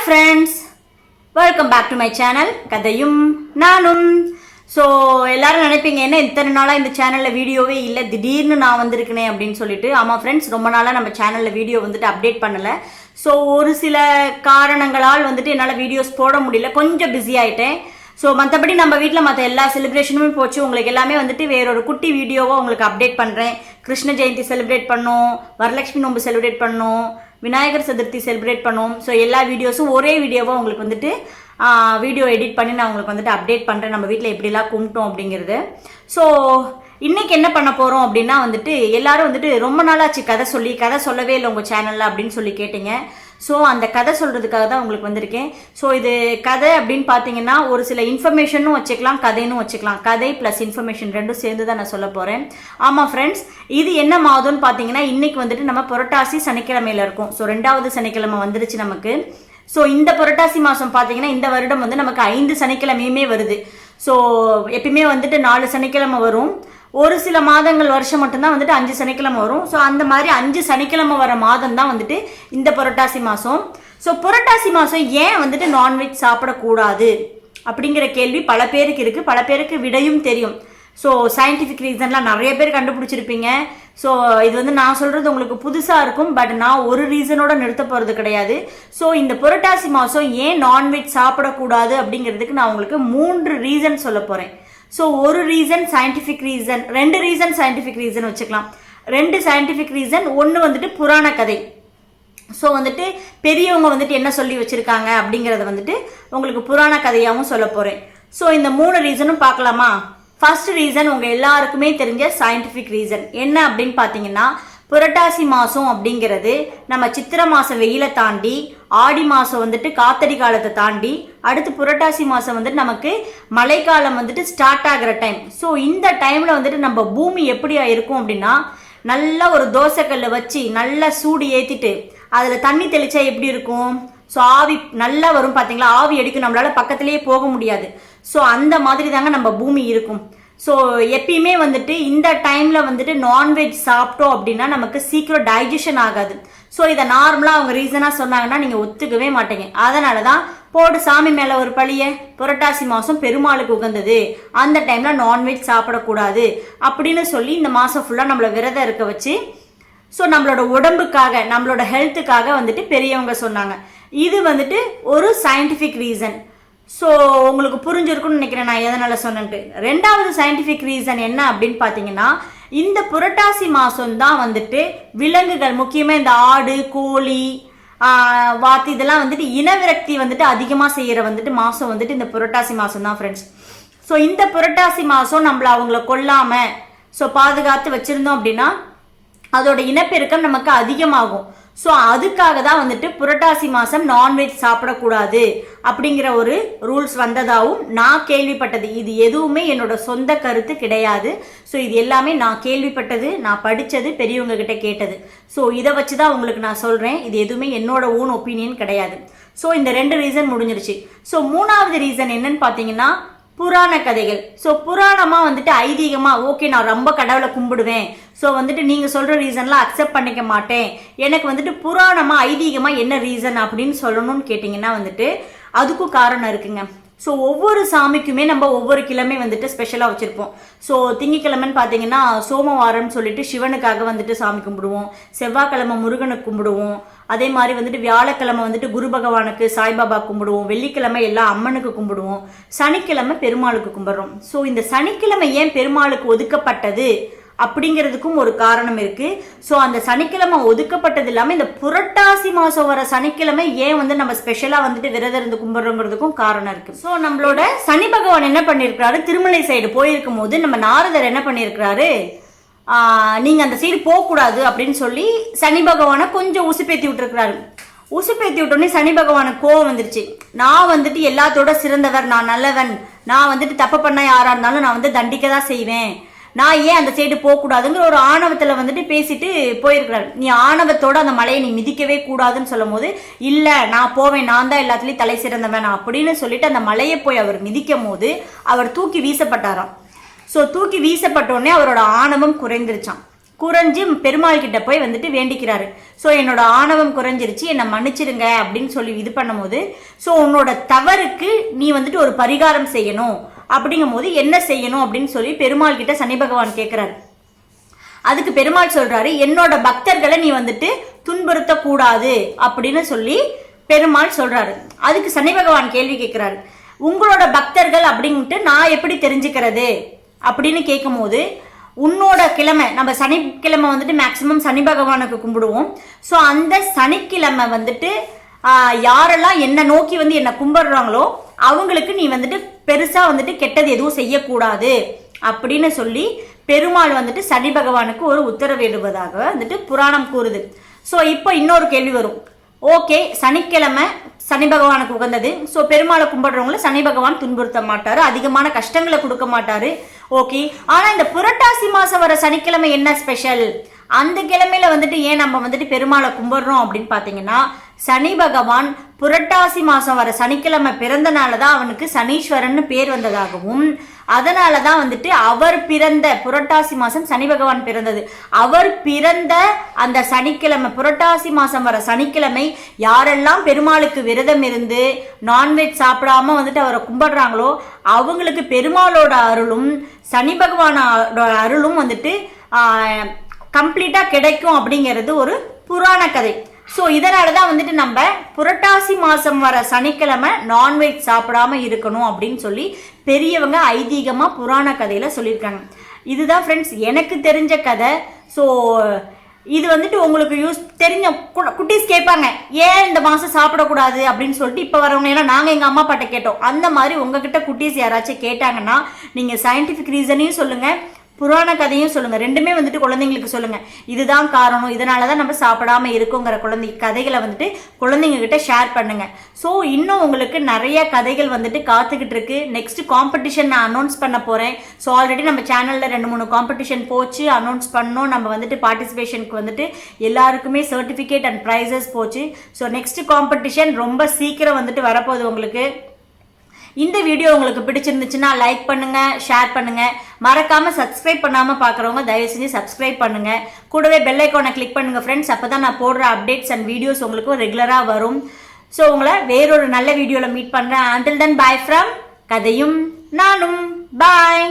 Hi friends welcome back to my channel கதையும் நானும். So எல்லாரும் நினைப்பீங்க என்ன இத்தனை நாளாக இந்த சேனலில் வீடியோவே இல்லை? திடீர்னு நான் வந்திருக்கனே அப்படின்னு சொல்லிட்டு. ஆமாம் ஃப்ரெண்ட்ஸ் ரொம்ப நாளாக நம்ம சேனலில் வீடியோ வந்துட்டு அப்டேட் பண்ணலை. ஸோ ஒரு சில காரணங்களால் வந்துட்டு என்னால் வீடியோஸ் போட முடியல. கொஞ்சம் பிஸி ஆகிட்டேன் ஸோ மற்றபடி நம்ம வீட்டில் மற்ற எல்லா செலிப்ரேஷனுமே போச்சு. உங்களுக்கு எல்லாமே வந்துட்டு வேறொரு குட்டி வீடியோவை உங்களுக்கு அப்டேட் பண்ணுறேன் கிருஷ்ண ஜெயந்தி செலிப்ரேட் பண்ணோம். வரலட்சுமி நோம்பு செலிப்ரேட் பண்ணோம். விநாயகர் சதுர்த்தி செலிப்ரேட் பண்ணோம் ஸோ எல்லா வீடியோஸும் ஒரே வீடியோவாக உங்களுக்கு வந்துட்டு வீடியோ எடிட் பண்ணி நான் உங்களுக்கு வந்துட்டு அப்டேட் பண்ணுறேன் நம்ம வீட்டில் எப்படிலாம் கும்பிட்டோம் அப்படிங்கிறது. ஸோ இன்னைக்கு என்ன பண்ண போகிறோம் அப்படின்னா வந்துட்டு எல்லாரும் வந்துட்டு ரொம்ப நாளாச்சு கதை சொல்லி கதை சொல்லவே இல்லை உங்கள் சேனலில் அப்படின்னு சொல்லி கேட்டீங்க. ஸோ அந்த கதை சொல்கிறதுக்காக தான் உங்களுக்கு வந்திருக்கேன். ஸோ இது கதை அப்படின்னு பார்த்தீங்கன்னா ஒரு சில இன்ஃபர்மேஷனும் வச்சுக்கலாம் கதைன்னு வச்சுக்கலாம். கதை ப்ளஸ் இன்ஃபர்மேஷன் ரெண்டும் சேர்ந்து தான் நான் சொல்ல போகிறேன் ஆமாம் ஃப்ரெண்ட்ஸ் இது என்ன மாதம்னு பார்த்தீங்கன்னா இன்றைக்கி வந்துட்டு நம்ம புரட்டாசி சனிக்கிழமையில இருக்கும். ஸோ ரெண்டாவது சனிக்கிழமை வந்துருச்சு நமக்கு. ஸோ இந்த புரட்டாசி மாதம் பார்த்தீங்கன்னா இந்த வருடம் வந்து நமக்கு ஐந்து சனிக்கிழமையுமே வருது. ஸோ எப்பயுமே வந்துட்டு நாலு சனிக்கிழமை வரும். ஒரு சில மாதங்கள் வருஷம் மட்டும்தான் வந்துட்டு அஞ்சு சனிக்கிழமை வரும். ஸோ அந்த மாதிரி அஞ்சு சனிக்கிழமை வர மாதம் தான் வந்துட்டு இந்த புரட்டாசி மாதம் ஸோ புரட்டாசி மாதம் ஏன் வந்துட்டு நான்வெஜ் சாப்பிடக்கூடாது? அப்படிங்கிற கேள்வி பல பேருக்கு இருக்குது பல பேருக்கு விடையும் தெரியும். ஸோ சயின்டிஃபிக் ரீசன்லாம் நிறைய பேர் கண்டுபிடிச்சிருப்பீங்க. ஸோ இது வந்து நான் சொல்கிறது உங்களுக்கு புதுசாக இருக்கும். பட் நான் ஒரு ரீசனோட நிறுத்த போகிறது கிடையாது. ஸோ இந்த புரட்டாசி மாதம் ஏன் நான்வெஜ் சாப்பிடக்கூடாது அப்படிங்கிறதுக்கு நான் உங்களுக்கு மூன்று ரீசன் சொல்ல போகிறேன் ஸோ ஒரு ரீசன் சயின்டிஃபிக் ரீசன் ரெண்டு ரீசன் சயின்டிஃபிக் ரீசன் வச்சுக்கலாம். ரெண்டு சயின்டிஃபிக் ரீசன் ஒன்று வந்துட்டு புராண கதை. ஸோ வந்துட்டு பெரியவங்க வந்துட்டு என்ன சொல்லி வச்சுருக்காங்க அப்படிங்கிறத வந்துட்டு உங்களுக்கு புராண கதையாகவும் சொல்ல போகிறேன் ஸோ இந்த மூணு ரீசனும் பார்க்கலாமா? ஃபர்ஸ்ட் ரீசன் உங்கள் எல்லாருக்குமே தெரிஞ்ச சயின்டிஃபிக் ரீசன் என்ன அப்படின்னு பார்த்தீங்கன்னா புரட்டாசி மாதம் அப்படிங்கிறது நம்ம சித்திரை மாதம் வெயிலை தாண்டி ஆடி மாதம் வந்துட்டு காத்தடி காலத்தை தாண்டி அடுத்து புரட்டாசி மாதம் வந்துட்டு நமக்கு மழைக்காலம் வந்துட்டு ஸ்டார்ட் ஆகிற டைம் ஸோ இந்த டைமில் வந்துட்டு நம்ம பூமி எப்படி இருக்கும் அப்படின்னா நல்லா ஒரு தோசைக்கல்லை வச்சு நல்லா சூடு ஏற்றிட்டு அதில் தண்ணி தெளிச்சா எப்படி இருக்கும்? ஸோ ஆவி நல்லா வரும் பார்த்தீங்களா ஆவி அடிக்கும் நம்மளால் பக்கத்துலேயே போக முடியாது. ஸோ அந்த மாதிரி தாங்க நம்ம பூமி இருக்கும். ஸோ எப்பயுமே வந்துட்டு இந்த டைமில் வந்துட்டு நான்வெஜ் சாப்பிட்டோம் அப்படின்னா நமக்கு சீக்கிரம் டைஜஷன் ஆகாது. ஸோ இதை நார்மலாக அவங்க ரீசனாக சொன்னாங்கன்னா நீங்கள் ஒத்துக்கவே மாட்டீங்க. அதனால தான் போடு சாமி மேலே ஒரு பழிய புரட்டாசி மாதம் பெருமாளுக்கு உகந்தது. அந்த டைமில் நான்வெஜ் சாப்பிடக்கூடாது அப்படின்னு சொல்லி இந்த மாதம் ஃபுல்லாக நம்மளை விரதம் இருக்க வச்சு ஸோ நம்மளோட உடம்புக்காக நம்மளோட ஹெல்த்துக்காக வந்துட்டு பெரியவங்க சொன்னாங்க. இது வந்துட்டு ஒரு சயின்டிஃபிக் ரீசன் ஸோ உங்களுக்கு புரிஞ்சிருக்கும்னு நினைக்கிறேன் நான் எதனால் சொன்னேன்ட்டு. ரெண்டாவது சயின்டிஃபிக் ரீசன் என்ன அப்படின்னு பார்த்தீங்கன்னா இந்த புரட்டாசி மாதம் தான் வந்துட்டு விலங்குகள் முக்கியமாக இந்த ஆடு கோழி வாத்து இதெல்லாம் வந்துட்டு இனவிரக்தி வந்துட்டு அதிகமாக செய்கிற வந்துட்டு மாதம் வந்துட்டு இந்த புரட்டாசி மாதம் தான் ஃப்ரெண்ட்ஸ் ஸோ இந்த புரட்டாசி மாதம் நம்மளை அவங்கள கொல்லாமல் ஸோ பாதுகாத்து வச்சுருந்தோம் அப்படின்னா அதோட இனப்பெருக்கம் நமக்கு அதிகமாகும். ஸோ அதுக்காக தான் வந்துட்டு புரட்டாசி மாதம் நான்வெஜ் சாப்பிடக்கூடாது அப்படிங்கிற ஒரு ரூல்ஸ் வந்ததாகவும் நான் கேள்விப்பட்டது. இது எதுவுமே என்னோட சொந்த கருத்து கிடையாது. ஸோ இது எல்லாமே நான் கேள்விப்பட்டது நான் படித்தது பெரியவங்க கிட்ட கேட்டது. ஸோ இதை வச்சு தான் உங்களுக்கு நான் சொல்கிறேன் இது எதுவுமே என்னோட ஓன் ஒப்பீனியன் கிடையாது. ஸோ இந்த ரெண்டு ரீசன் முடிஞ்சிருச்சு. ஸோ மூணாவது ரீசன் என்னன்னு பார்த்தீங்கன்னா புராண கதைகள். ஸோ புராணமாக வந்துட்டு ஐதீகமாக ஓகே நான் ரொம்ப கடவுளை கும்பிடுவேன். ஸோ வந்துட்டு நீங்கள் சொல்கிற ரீசன்லாம் அக்செப்ட் பண்ணிக்க மாட்டேன். எனக்கு வந்துட்டு புராணமாக ஐதீகமாக என்ன ரீசன் அப்படின்னு சொல்லணும்னு கேட்டிங்கன்னா வந்துட்டு அதுக்கும் காரணம் இருக்குங்க. ஸோ ஒவ்வொரு சாமிக்குமே நம்ம ஒவ்வொரு கிழமை வந்துட்டு ஸ்பெஷலாக வச்சுருப்போம். ஸோ திங்கக்கிழமைன்னு பார்த்தீங்கன்னா சோமவாரம்னு சொல்லிட்டு சிவனுக்காக வந்துட்டு சாமி கும்பிடுவோம். செவ்வாய்க்கிழமை முருகனுக்கு கும்பிடுவோம். அதே மாதிரி வந்துட்டு வியாழக்கிழமை வந்துட்டு குரு பகவானுக்கு சாய்பாபா கும்பிடுவோம். வெள்ளிக்கிழமை எல்லா அம்மனுக்கு கும்பிடுவோம். சனிக்கிழமை பெருமாளுக்கு கும்பிடுறோம். ஸோ இந்த சனிக்கிழமை ஏன் பெருமாளுக்கு ஒதுக்கப்பட்டது அப்படிங்கிறதுக்கும் ஒரு காரணம் இருக்கு. ஸோ அந்த சனிக்கிழமை ஒதுக்கப்பட்டது இல்லாமல் இந்த புரட்டாசி மாதம் வர சனிக்கிழமை ஏன் வந்து நம்ம ஸ்பெஷலாக வந்துட்டு விரதம் இருந்து கும்பிட்றோங்கிறதுக்கும் காரணம் இருக்கு. ஸோ நம்மளோட சனி பகவான் என்ன பண்ணியிருக்கிறாரு? திருமலை சைடு போயிருக்கும் போது நம்ம நாரதர் என்ன பண்ணியிருக்கிறாரு? நீங்கள் அந்த சைடு போகக்கூடாது அப்படின்னு சொல்லி சனி பகவானை கொஞ்சம் உசுப்பேத்தி விட்டுருக்கிறாரு. உசுப்பேத்தி விட்டோடனே சனி பகவானுக்கு கோவம் வந்துருச்சு. நான் வந்துட்டு எல்லாத்தோட சிறந்தவர் நான் நல்லவன். நான் வந்துட்டு தப்பு பண்ண யாராக இருந்தாலும் நான் வந்து தண்டிக்க தான் செய்வேன். நான் ஏன் அந்த சைடு போகக்கூடாதுங்கிற ஒரு ஆணவத்தில் வந்துட்டு பேசிட்டு போயிருக்கிறாரு. நீ ஆணவத்தோட அந்த மலையை நீ மிதிக்கவே கூடாதுன்னு சொல்லும் போது இல்லை நான் போவேன். நான் தான் எல்லாத்துலேயும் தலை சிறந்தவன் அப்படின்னு சொல்லிட்டு அந்த மலையை போய் அவர் மிதிக்கும் போது அவர் தூக்கி வீசப்பட்டாராம். ஸோ தூக்கி வீசப்பட்டோடனே அவரோட ஆணவம் குறைந்துருச்சான் குறைஞ்சு பெருமாள் கிட்ட போய் வந்துட்டு வேண்டிக்கிறாரு. ஸோ என்னோட ஆணவம் குறைஞ்சிருச்சு என்னை மன்னிச்சிடுங்க அப்படின்னு சொல்லி இது பண்ணும்போது ஸோ உன்னோட தவறுக்கு நீ வந்துட்டு ஒரு பரிகாரம் செய்யணும் அப்படிங்கும் போது என்ன செய்யணும் அப்படின்னு சொல்லி பெருமாள் கிட்ட சனி பகவான் கேட்குறாரு அதுக்கு பெருமாள் சொல்றாரு என்னோட பக்தர்களை நீ வந்துட்டு துன்புறுத்த கூடாது அப்படின்னு சொல்லி பெருமாள் சொல்றாரு. அதுக்கு சனி பகவான் கேள்வி கேட்கிறாரு உங்களோட பக்தர்கள் அப்படின்ட்டு நான் எப்படி தெரிஞ்சுக்கிறது? அப்படின்னு கேட்கும்போது உன்னோட கிழமை நம்ம சனிக்கிழமை வந்துட்டு மேக்சிமம் சனி பகவானுக்கு கும்பிடுவோம். ஸோ அந்த சனிக்கிழமை வந்துட்டு யாரெல்லாம் என்னை நோக்கி வந்து என்னை கும்பிடுறாங்களோ அவங்களுக்கு நீ வந்துட்டு பெருசாக வந்துட்டு கெட்டது எதுவும் செய்யக்கூடாது அப்படின்னு சொல்லி பெருமாள் வந்துட்டு சனி பகவானுக்கு ஒரு உத்தரவிடுவதாக வந்துட்டு புராணம் கூறுது. ஸோ இப்போ இன்னொரு கேள்வி வரும். ஓகே சனிக்கிழமை சனி பகவானுக்கு உகந்தது. ஸோ பெருமாளை கும்பிடுறவங்கள சனி பகவான் துன்புறுத்த மாட்டாரு அதிகமான கஷ்டங்களை கொடுக்க மாட்டாரு. ஓகே ஆனால் இந்த புரட்டாசி மாதம் வர சனிக்கிழமை என்ன ஸ்பெஷல் அந்த கிழமையில வந்துட்டு ஏன் நம்ம வந்துட்டு பெருமாளை கும்பிடுறோம் அப்படின்னு பார்த்தீங்கன்னா சனி பகவான் புரட்டாசி மாதம் வர சனிக்கிழமை பிறந்தனால தான் அவனுக்கு சனீஸ்வரன் பேர் வந்ததாகவும் அதனால தான் வந்துட்டு அவர் பிறந்த புரட்டாசி மாதம் சனி பகவான் பிறந்தது. அவர் பிறந்த அந்த சனிக்கிழமை புரட்டாசி மாதம் வர சனிக்கிழமை யாரெல்லாம் பெருமாளுக்கு விரதம் இருந்து நான்வெஜ் சாப்பிடாம வந்துட்டு அவரை கும்பிடுறாங்களோ அவங்களுக்கு பெருமாளோட அருளும் சனி பகவானோட அருளும் வந்துட்டு கம்ப்ளீட்டாக கிடைக்கும் அப்படிங்கிறது ஒரு புராண கதை. ஸோ இதனால தான் வந்துட்டு நம்ம புரட்டாசி மாதம் வர சனிக்கிழமை நான்வெஜ் சாப்பிடாம இருக்கணும் அப்படின்னு சொல்லி பெரியவங்க ஐதீகமாக புராண கதையில் சொல்லியிருக்காங்க. இதுதான் ஃப்ரெண்ட்ஸ் எனக்கு தெரிஞ்ச கதை. ஸோ இது வந்துட்டு உங்களுக்கு யூஸ் தெரிஞ்ச குட்டீஸ் கேட்பாங்க ஏன் இந்த மாதம் சாப்பிடக்கூடாது? அப்படின்னு சொல்லிட்டு இப்போ வரவங்க எல்லாம் நாங்கள் எங்கள் அம்மா அப்பாட்ட கேட்டோம். அந்த மாதிரி உங்ககிட்ட குட்டீஸ் யாராச்சும் கேட்டாங்கன்னா நீங்கள் சயின்டிஃபிக் ரீசனையும் சொல்லுங்கள் புராண கதையும் சொல்லுங்க. ரெண்டுமே வந்துட்டு குழந்தைங்களுக்கு சொல்லுங்க. இதுதான் காரணம். இதனால தான் நம்ம சாப்பிடாம இருக்கோங்கிற குழந்தை கதைகளை வந்துட்டு குழந்தைங்க கிட்ட ஷேர் பண்ணுங்க. ஸோ இன்னும் உங்களுக்கு நிறைய கதைகள் வந்துட்டு காத்துக்கிட்டு இருக்கு. நெக்ஸ்ட் காம்படிஷன் நான் அனௌன்ஸ் பண்ண போறேன். ஸோ ஆல்ரெடி நம்ம சேனல்ல ரெண்டு மூணு காம்படிஷன் போச்சு. அனௌன்ஸ் பண்ணோம். நம்ம வந்துட்டு பார்ட்டிசிபேஷனுக்கு வந்துட்டு எல்லாருக்குமே சர்டிஃபிகேட் அண்ட் ப்ரைஸஸ் போச்சு. ஸோ நெக்ஸ்ட் காம்படிஷன் ரொம்ப சீக்கிரம் வந்துட்டு வரப்போகுது உங்களுக்கு. இந்த வீடியோ உங்களுக்கு பிடிச்சிருந்துச்சுன்னா லைக் பண்ணுங்க ஷேர் பண்ணுங்க. மறக்காம சப்ஸ்கிரைப் பண்ணாம பார்க்குறவங்க தயவு செஞ்சு சப்ஸ்கிரைப் பண்ணுங்க. கூடவே பெல் ஐக்கானை கிளிக் பண்ணுங்க ஃப்ரெண்ட்ஸ் அப்பதான் நான் போடுற அப்டேட்ஸ் அண்ட் வீடியோஸ் உங்களுக்கு ரெகுலராக வரும். ஸோ உங்களை வேறொரு நல்ல வீடியோவில் மீட் பண்ணுறேன் அண்டில் தென் பாய் ஃப்ரம் கதையும் நானும். பாய்